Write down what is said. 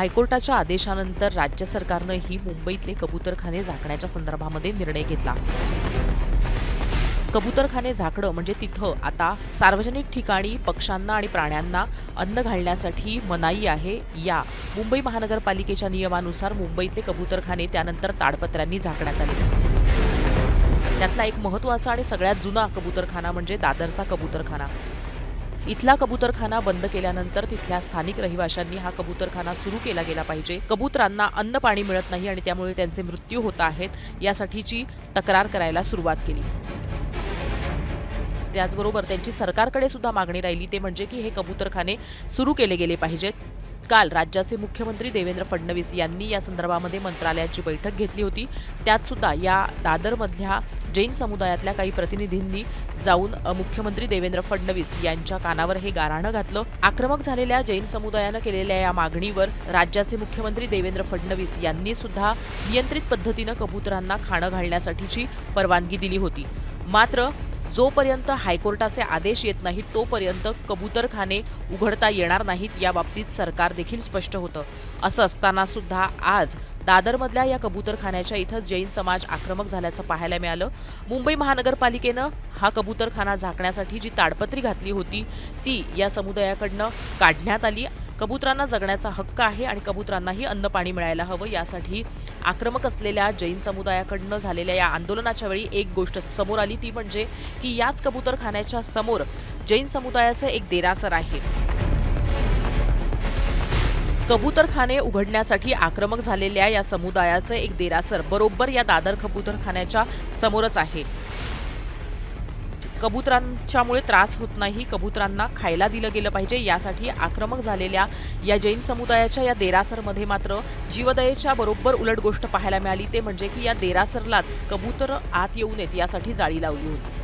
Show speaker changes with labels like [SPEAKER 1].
[SPEAKER 1] हायकोर्टाच्या आदेशानंतर राज्य सरकारनंही मुंबईतले कबूतरखाने झाकण्याच्या संदर्भामध्ये निर्णय घेतला. कबूतरखाने झाकणं म्हणजे तिथं आता सार्वजनिक ठिकाणी पक्ष्यांना आणि प्राण्यांना अन्न घालण्यासाठी मनाई आहे. या मुंबई महानगरपालिकेच्या नियमानुसार मुंबईतले कबूतरखाने त्यानंतर ताडपत्र्यांनी झाकण्यात आले. त्यातला एक महत्त्वाचा आणि सगळ्यात जुना कबूतरखाना म्हणजे दादरचा कबूतरखाना. इथला कबूतरखाना बंद केल्यानंतर तिथल्या स्थानिक रहिवाशांनी हा कबूतरखाना सुरू केला गेला पाहिजे. कबूतरांना अन्न पाणी मिळत नाही आणि त्यामुळे त्यांचे मृत्यू होत आहेत यासाठीची तक्रार करायला सुरुवात केली. त्याचबरोबर त्यांची सरकारकडे सुद्धा मागणी राहिली ते म्हणजे की हे कबूतरखाने सुरू केले गेले पाहिजेत. काल राज्याचे मुख्यमंत्री देवेंद्र फडणवीस यांनी या संदर्भामध्ये मंत्रालयाची बैठक घेतली होती. त्यात सुद्धा या दादरमधल्या जैन समुदायातल्या काही प्रतिनिधींनी जाऊन मुख्यमंत्री देवेंद्र फडणवीस यांच्या कानावर हे गाराणं घातलं. आक्रमक झालेल्या जैन समुदायानं केलेल्या या मागणीवर राज्याचे मुख्यमंत्री देवेंद्र फडणवीस यांनी सुद्धा नियंत्रित पद्धतीनं कबुतरांना खाणं घालण्यासाठीची परवानगी दिली होती. मात्र जोपर्यंत हायकोर्टाचे आदेश येत नाहीत तोपर्यंत कबूतरखाने उघडता येणार नाहीत या बाबतीत सरकार देखील स्पष्ट होतं. असं असताना सुद्धा आज दादरमधल्या या कबूतरखान्याच्या इथं जैन समाज आक्रमक झाल्याचं पाहायला मिळालं. मुंबई महानगरपालिकेनं हा कबूतरखाना झाकण्यासाठी जी ताडपत्री घातली होती ती या समुदायाकडनं काढण्यात आली. कबुतरांना जगण्याचा हक्क आहे आणि कबुतरांनाही अन्न पाणी मिळायला हवं. यासाठी आक्रमक असलेल्या जैन समुदायाकडनं झालेल्या या आंदोलनाच्या वेळी एक गोष्ट समोर आली ती म्हणजे की याच कबूतरखान्याच्या समोर जैन समुदायाचं एक देरासर आहे. कबूतरखाने उघडण्यासाठी आक्रमक झालेल्या या समुदायाचं एक देरासर बरोबर या दादर कबूतरखान्याच्या समोरच आहे. कबुतरांच्यामुळे त्रास होत नाही. कबुतरांना खायला दिलं गेलं पाहिजे. यासाठी आक्रमक झालेल्या या जैन समुदायाच्या या देरासरमध्ये मात्र जीवदयेच्या बरोबर उलट गोष्ट पाहायला मिळाली. ते म्हणजे की या देरासरलाच कबूतर आत येऊ नयेत यासाठी जाळी लावली होती.